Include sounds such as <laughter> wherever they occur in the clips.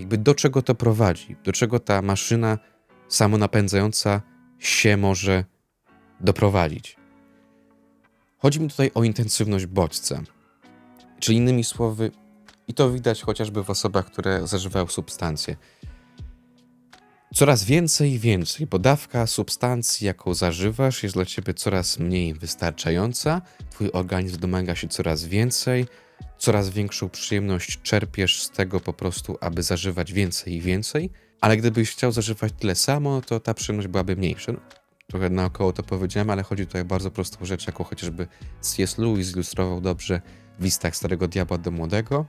Jakby do czego to prowadzi? Do czego ta maszyna samonapędzająca się może doprowadzić? Chodzi mi tutaj o intensywność bodźca. Czyli innymi słowy, i to widać chociażby w osobach, które zażywają substancje. Coraz więcej i więcej, bo dawka substancji, jaką zażywasz, jest dla ciebie coraz mniej wystarczająca, twój organizm domaga się coraz więcej, coraz większą przyjemność czerpiesz z tego po prostu, aby zażywać więcej i więcej, ale gdybyś chciał zażywać tyle samo, to ta przyjemność byłaby mniejsza. No, trochę naokoło to powiedziałem, ale chodzi tutaj o bardzo prostą rzecz, jaką chociażby C.S. Lewis zilustrował dobrze w listach Starego Diabła do Młodego.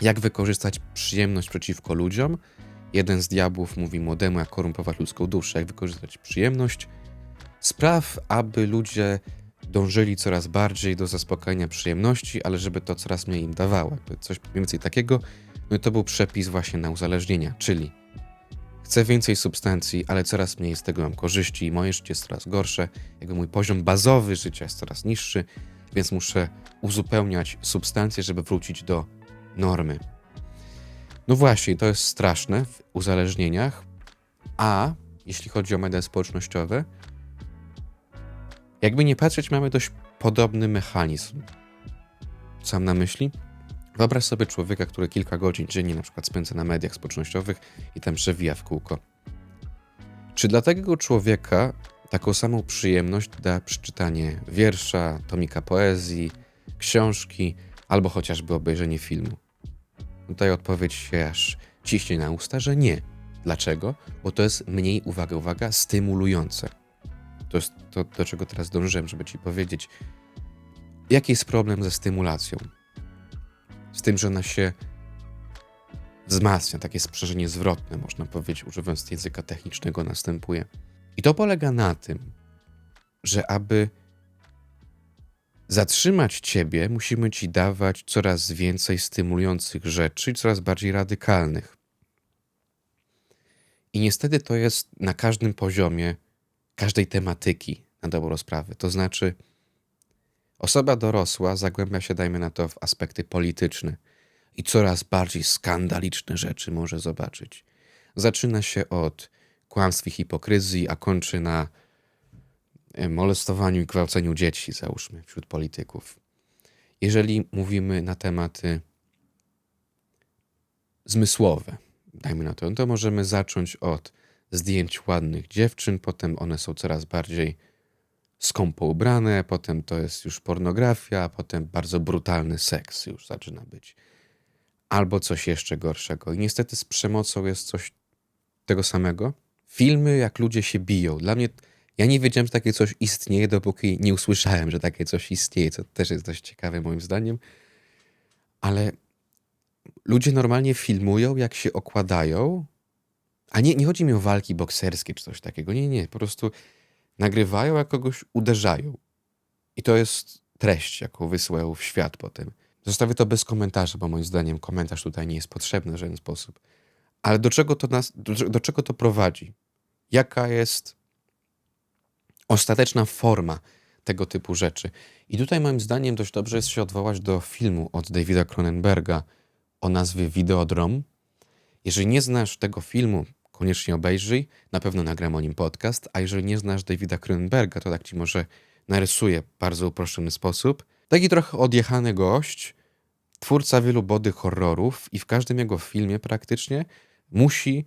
Jak wykorzystać przyjemność przeciwko ludziom? Jeden z diabłów mówi młodemu, jak korumpować ludzką duszę, jak wykorzystać przyjemność. Spraw, aby ludzie dążyli coraz bardziej do zaspokojenia przyjemności, ale żeby to coraz mniej im dawało. Coś mniej więcej takiego. No i to był przepis właśnie na uzależnienia, czyli chcę więcej substancji, ale coraz mniej z tego mam korzyści i moje życie jest coraz gorsze. Jakby mój poziom bazowy życia jest coraz niższy, więc muszę uzupełniać substancje, żeby wrócić do normy. No właśnie, to jest straszne w uzależnieniach, a jeśli chodzi o media społecznościowe, jakby nie patrzeć, mamy dość podobny mechanizm. Mam na myśli? Wyobraź sobie człowieka, który kilka godzin dziennie na przykład spędza na mediach społecznościowych i tam przewija w kółko. Czy dla takiego człowieka taką samą przyjemność da przeczytanie wiersza, tomika poezji, książki albo chociażby obejrzenie filmu? Tutaj odpowiedź się aż ciśnie na usta, że nie. Dlaczego? Bo to jest mniej, uwaga, uwaga, stymulujące. To jest to, do czego teraz dążyłem, żeby ci powiedzieć, jaki jest problem ze stymulacją. Z tym, że ona się wzmacnia, takie sprzężenie zwrotne, można powiedzieć, używając języka technicznego, następuje. I to polega na tym, że aby zatrzymać ciebie, musimy ci dawać coraz więcej stymulujących rzeczy, coraz bardziej radykalnych. I niestety to jest na każdym poziomie każdej tematyki na dobrą sprawę. To znaczy, osoba dorosła zagłębia się, dajmy na to, w aspekty polityczne i coraz bardziej skandaliczne rzeczy może zobaczyć. Zaczyna się od kłamstw i hipokryzji, a kończy na e, molestowaniu i gwałceniu dzieci, załóżmy, wśród polityków. Jeżeli mówimy na tematy zmysłowe, dajmy na to, to możemy zacząć od zdjęć ładnych dziewczyn, potem one są coraz bardziej skąpo ubrane, potem to jest już pornografia, potem bardzo brutalny seks już zaczyna być. Albo coś jeszcze gorszego. I niestety z przemocą jest coś tego samego. Filmy, jak ludzie się biją. Dla mnie, ja nie wiedziałem, że takie coś istnieje, dopóki nie usłyszałem, że takie coś istnieje, co też jest dość ciekawe moim zdaniem. Ale ludzie normalnie filmują, jak się okładają, a nie, nie chodzi mi o walki bokserskie czy coś takiego. Nie, nie. Po prostu nagrywają, jak kogoś uderzają. I to jest treść, jaką wysyłają w świat potem. Zostawię to bez komentarza, bo moim zdaniem komentarz tutaj nie jest potrzebny w żaden sposób. Ale do czego to, nas, do, do czego to prowadzi? Jaka jest ostateczna forma tego typu rzeczy? I tutaj moim zdaniem dość dobrze jest się odwołać do filmu od Davida Cronenberga o nazwie Videodrom. Jeżeli nie znasz tego filmu, koniecznie obejrzyj. Na pewno nagram o nim podcast, a jeżeli nie znasz Davida Cronenberga, to tak ci może narysuję w bardzo uproszczony sposób. Taki trochę odjechany gość, twórca wielu body horrorów i w każdym jego filmie praktycznie musi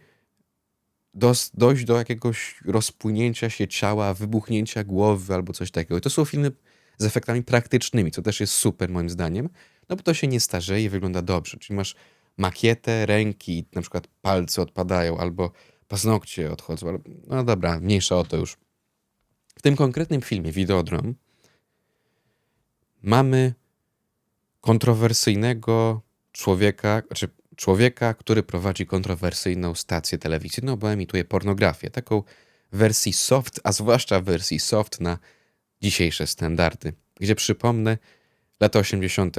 dos- dojść do jakiegoś rozpłynięcia się ciała, wybuchnięcia głowy albo coś takiego. I to są filmy z efektami praktycznymi, co też jest super moim zdaniem, no bo to się nie starzeje, wygląda dobrze. Czyli masz makietę ręki, na przykład palce odpadają albo paznokcie odchodzą. No dobra, mniejsza o to już. W tym konkretnym filmie, Videodrom, mamy kontrowersyjnego człowieka, znaczy człowieka, który prowadzi kontrowersyjną stację telewizyjną, bo emituje pornografię. Taką wersji soft, a zwłaszcza wersji soft na dzisiejsze standardy. Gdzie przypomnę, lata 80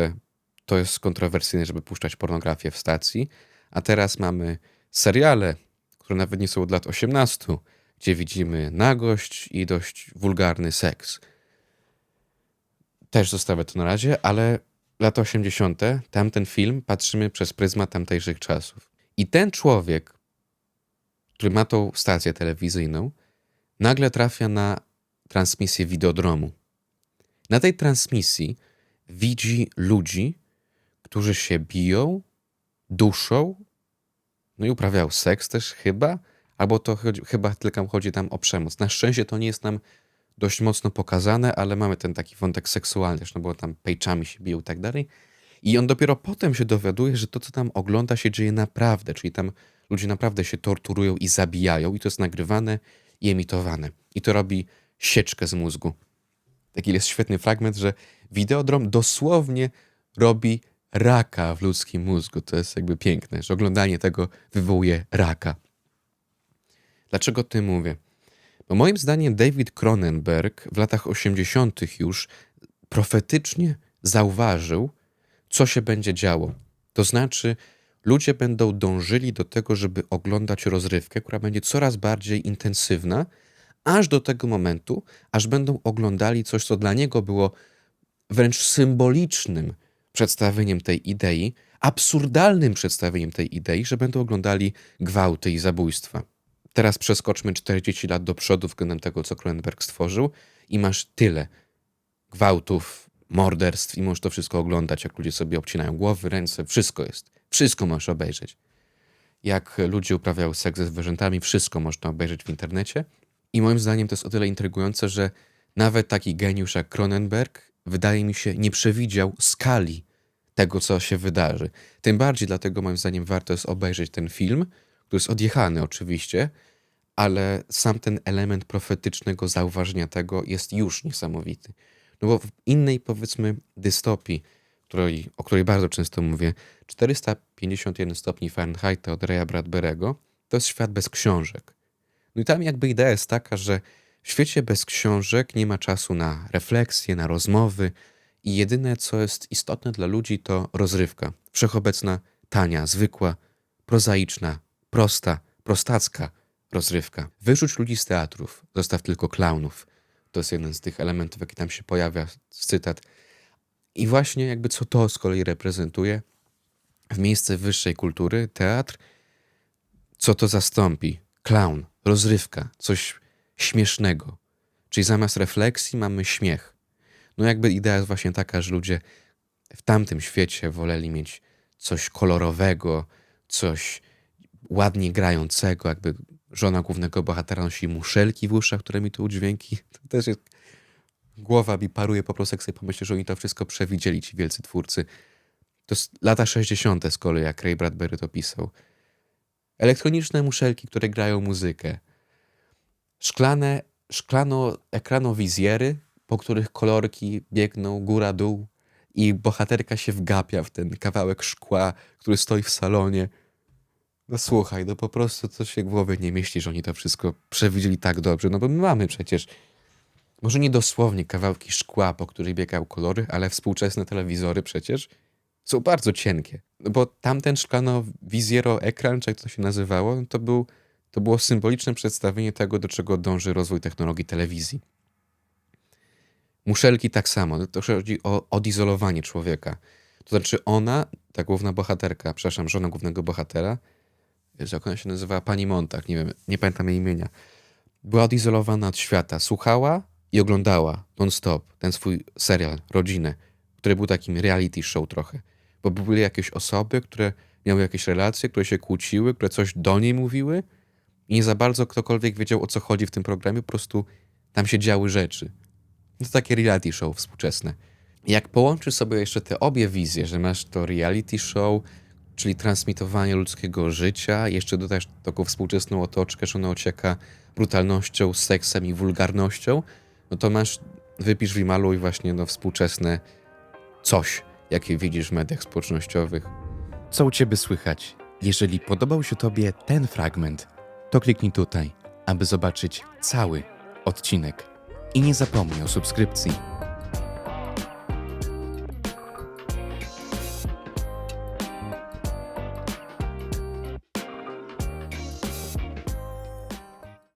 to jest kontrowersyjne, żeby puszczać pornografię w stacji, a teraz mamy seriale, które nawet nie są od lat 18, gdzie widzimy nagość i dość wulgarny seks. Też zostawię to na razie, ale lata 80., tamten film patrzymy przez pryzmat tamtejszych czasów. I ten człowiek, który ma tą stację telewizyjną, nagle trafia na transmisję wideodromu. Na tej transmisji widzi ludzi, którzy się biją, duszą, no i uprawiają seks też chyba, albo to chodzi, chyba tylko chodzi tam o przemoc. Na szczęście to nie jest nam dość mocno pokazane, ale mamy ten taki wątek seksualny, no bo tam pejczami się biją i tak dalej. I on dopiero potem się dowiaduje, że to, co tam ogląda, się dzieje naprawdę, czyli tam ludzie naprawdę się torturują i zabijają, i to jest nagrywane i emitowane. I to robi sieczkę z mózgu. Taki jest świetny fragment, że wideodrom dosłownie robi raka w ludzkim mózgu. To jest jakby piękne, że oglądanie tego wywołuje raka. Dlaczego o tym mówię? Bo moim zdaniem David Cronenberg w latach 80. już profetycznie zauważył, co się będzie działo. To znaczy, ludzie będą dążyli do tego, żeby oglądać rozrywkę, która będzie coraz bardziej intensywna, aż do tego momentu, aż będą oglądali coś, co dla niego było wręcz symbolicznym przedstawieniem tej idei, absurdalnym przedstawieniem tej idei, że będą oglądali gwałty i zabójstwa. Teraz przeskoczmy 40 lat do przodu względem tego, co Cronenberg stworzył i masz tyle gwałtów, morderstw i możesz to wszystko oglądać, jak ludzie sobie obcinają głowy, ręce, wszystko jest. Wszystko możesz obejrzeć. Jak ludzie uprawiają seks ze zwierzętami, wszystko można obejrzeć w internecie. I moim zdaniem to jest o tyle intrygujące, że nawet taki geniusz jak Cronenberg, wydaje mi się, nie przewidział skali tego, co się wydarzy. Tym bardziej dlatego moim zdaniem warto jest obejrzeć ten film, który jest odjechany oczywiście, ale sam ten element profetycznego zauważenia tego jest już niesamowity. No bo w innej, powiedzmy, dystopii, której, o której bardzo często mówię, 451 stopni Fahrenheita od Raya Bradbury'ego, to jest świat bez książek. No i tam jakby idea jest taka, że w świecie bez książek nie ma czasu na refleksje, na rozmowy i jedyne, co jest istotne dla ludzi, to rozrywka. Wszechobecna, tania, zwykła, prozaiczna, prosta, prostacka rozrywka. Wyrzuć ludzi z teatrów, zostaw tylko klaunów. To jest jeden z tych elementów, jaki tam się pojawia, cytat. I właśnie jakby co to z kolei reprezentuje w miejsce wyższej kultury, teatr, co to zastąpi? Klaun, rozrywka, coś śmiesznego. Czyli zamiast refleksji mamy śmiech. No jakby idea jest właśnie taka, że ludzie w tamtym świecie woleli mieć coś kolorowego, coś ładnie grającego, jakby żona głównego bohatera nosi muszelki w uszach, które mi tu udźwięki. <laughs> To też jest... Głowa mi paruje po prostu, jak sobie pomyślę, że oni to wszystko przewidzieli, ci wielcy twórcy. To lata 60. z kolei, jak Ray Bradbury to pisał. Elektroniczne muszelki, które grają muzykę. Szklane, szklano-ekranowizjery, po których kolorki biegną góra-dół i bohaterka się wgapia w ten kawałek szkła, który stoi w salonie. No słuchaj, no po prostu to się głowy nie mieści, że oni to wszystko przewidzieli tak dobrze, no bo my mamy przecież, może nie dosłownie kawałki szkła, po których biegają kolory, ale współczesne telewizory przecież są bardzo cienkie. No bo tamten szklano-wizjero ekran, czy jak to się nazywało, to, był, to było symboliczne przedstawienie tego, do czego dąży rozwój technologii telewizji. Muszelki tak samo, to chodzi o odizolowanie człowieka. To znaczy ona, ta główna bohaterka, przepraszam, żona głównego bohatera, jak ona się nazywa? Pani Montag, nie wiem, nie pamiętam jej imienia. Była odizolowana od świata. Słuchała i oglądała non-stop ten swój serial, Rodzinę, który był takim reality show trochę. Bo były jakieś osoby, które miały jakieś relacje, które się kłóciły, które coś do niej mówiły i nie za bardzo ktokolwiek wiedział, o co chodzi w tym programie, po prostu tam się działy rzeczy. To takie reality show współczesne. Jak połączysz sobie jeszcze te obie wizje, że masz to reality show, czyli transmitowanie ludzkiego życia, jeszcze dodajesz taką współczesną otoczkę, że ona ocieka brutalnością, seksem i wulgarnością, no to masz, wypisz i maluj właśnie no, współczesne coś, jakie widzisz w mediach społecznościowych. Co u Ciebie słychać? Jeżeli podobał się Tobie ten fragment, to kliknij tutaj, aby zobaczyć cały odcinek. I nie zapomnij o subskrypcji.